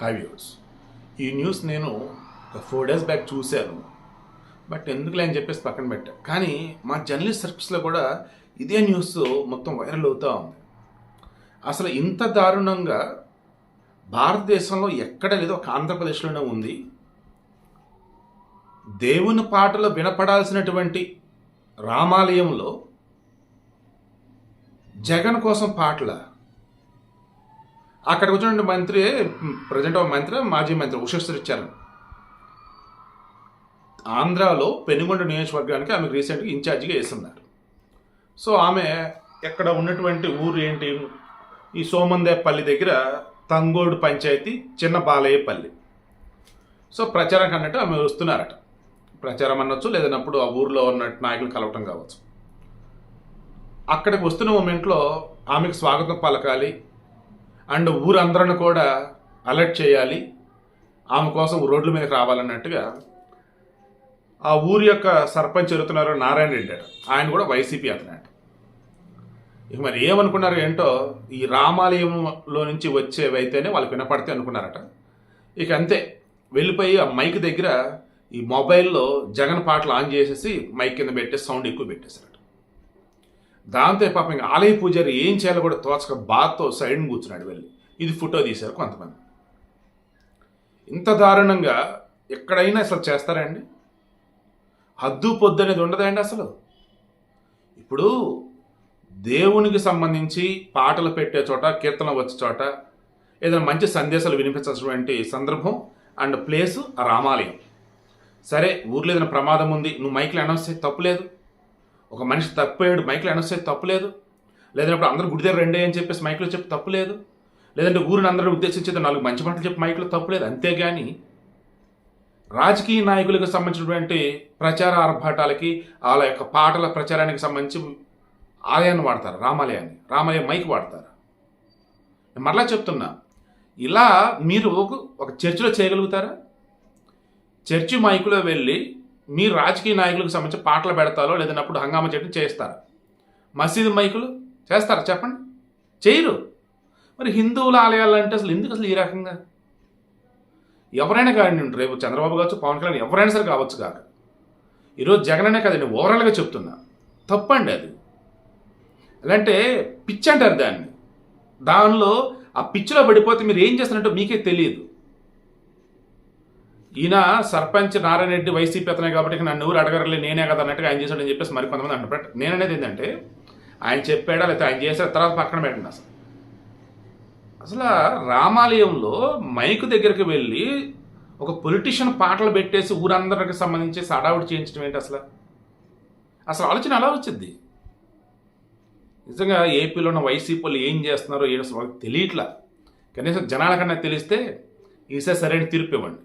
Hi views ఈ news నేను ఒక ఫోర్ డేస్ బ్యాక్ చూశాను. బట్ ఎందుకులే అని చెప్పేసి పక్కన పెట్టా. కానీ మా జర్నలిస్ట్ సర్కిల్స్లో కూడా ఇదే న్యూస్ మొత్తం వైరల్ అవుతూ ఉంది. అసలు ఇంత దారుణంగా భారతదేశంలో ఎక్కడ లేదో ఒక ఆంధ్రప్రదేశ్లోనే ఉంది. దేవుని పాటలు వినపడాల్సినటువంటి రామాలయంలో జగన్ కోసం పాటల అక్కడికి వచ్చిన మంత్రి ప్రజెంట్ మంత్రి మాజీ మంత్రి ఉషశ్రీ ఆంధ్రాలో పెనుగొండ నియోజకవర్గానికి ఆమె రీసెంట్గా ఇన్ఛార్జిగా వేస్తున్నారు సో ఆమె ఎక్కడ ఉన్నటువంటి ఊరు ఏంటి? ఈ సోమందేపల్లి దగ్గర తంగోడు పంచాయతీ చిన్న బాలయ్యపల్లి. సో ప్రచారం అన్నట్టు ఆమె వస్తున్నారట. ప్రచారం అనొచ్చు లేదన్నప్పుడు ఆ ఊర్లో ఉన్నట్టు నాయకులు కలవటం కావచ్చు. అక్కడికి వస్తున్న మూమెంట్లో ఆమెకు స్వాగతం పలకాలి అండ్ ఊరందరిని కూడా అలర్ట్ చేయాలి. ఆమె కోసం రోడ్ల మీదకి రావాలన్నట్టుగా ఆ ఊరి యొక్క సర్పంచ్ ఎరుతున్నారు నారాయణ రెడ్డి అట. ఆయన కూడా వైసీపీ అతనట ఇక మరి ఏమనుకున్నారు ఏంటో ఈ రామాలయంలో నుంచి వచ్చేవైతేనే వాళ్ళకి వినపడితే అనుకున్నారట. ఇక అంతే వెళ్ళిపోయి ఆ మైక్ దగ్గర ఈ మొబైల్లో జగన్ పాటలు ఆన్ చేసేసి మైక్ కింద పెట్టేసి సౌండ్ ఎక్కువ పెట్టేశారు. దాంతో పాపం ఇంకా ఆలయ పూజారి ఏం చేయాలో కూడా తోచక బాధతో సైడ్ కూర్చున్నాడు వెళ్ళి. ఇది ఫోటో తీశారు కొంతమంది. ఇంత దారుణంగా ఎక్కడైనా అసలు చేస్తారా అండి? హద్దు పొద్దు అనేది ఉండదండి అసలు? ఇప్పుడు దేవునికి సంబంధించి పాటలు పెట్టే చోట కీర్తన వచ్చే చోట ఏదైనా మంచి సందేశాలు వినిపించాల్సినటువంటి సందర్భం అండ్ ప్లేసు ఆ రామాలయం. సరే ఊర్లో ఏదైనా ప్రమాదం ఉంది నువ్వు మైక్లో అనౌన్స్ చేసి తప్పులేదు ఒక మనిషి తప్పిపోయాడు మైక్లో అనౌన్స్ చేసి తప్పులేదు. లేదంటే అందరూ గుడి దగ్గర రెండే అని చెప్పేసి మైకులో చెప్పి తప్పులేదు. లేదంటే ఊరిని అందరూ ఉద్దేశించి నాలుగు మంచి మాటలు చెప్పి మైక్లో తప్పులేదు అంతేగాని రాజకీయ నాయకులకు సంబంధించినటువంటి ప్రచార ఆర్భాటాలకి వాళ్ళ యొక్క పాటల ప్రచారానికి సంబంధించి ఆలయాన్ని వాడతారు రామాలయాన్ని రామాలయం మైక్ వాడతారు. నేను మరలా చెప్తున్నా ఇలా మీరు ఒక చర్చిలో చేయగలుగుతారా? చర్చి మైకులో వెళ్ళి మీ రాజకీయ నాయకులకు సంబంధించి పాటలు పెడతారో లేదన్నప్పుడు హంగామా చెట్టు చేస్తారు. మసీదు మైకులు చేస్తారా? చెప్పండి. చేయరు. మరి హిందువుల ఆలయాలంటే అసలు ఎందుకు అసలు ఈ రకంగా? ఎవరైనా కానివ్వండి రేపు చంద్రబాబు కావచ్చు పవన్ కళ్యాణ్ ఎవరైనా సరే కావచ్చు కాక. ఈరోజు జగన్ అనే కదండి ఓవరాల్గా చెప్తున్నా. తప్పండి అది. అంటే పిచ్చి అంటారు దాన్ని. దానిలో ఆ పిచ్చిలో పడిపోతే మీరు ఏం చేస్తున్నట్టు మీకే తెలియదు. ఈయన సర్పంచ్ నారాయణ రెడ్డి వైసీపీ అతనే కాబట్టి నన్ను ఎవరు అడగరలే నేనే కదా అన్నట్టుగా ఆయన చేశాడని చెప్పేసి మరి కొంతమంది అంటారు బట్ నేననేది ఏంటంటే ఆయన చెప్పాడా లేకపోతే ఆయన చేశాడు తర్వాత పక్కన పెట్టండి అసలు. అసలు రామాలయంలో మైకు దగ్గరికి వెళ్ళి ఒక పొలిటీషియన్ పాటలు పెట్టేసి ఊరందరికి సంబంధించి సడావుడి చేయించడం ఏంటి అసలు? అసలు ఆలోచన అలా వచ్చింది? నిజంగా ఏపీలో ఉన్న వైసీపీ వాళ్ళు ఏం చేస్తున్నారో ఏం అసలు వాళ్ళకి తెలియట్లా. కనీసం జనాల కన్నా తెలిస్తే ఈసారి సరైన తీర్పు ఇవ్వండి.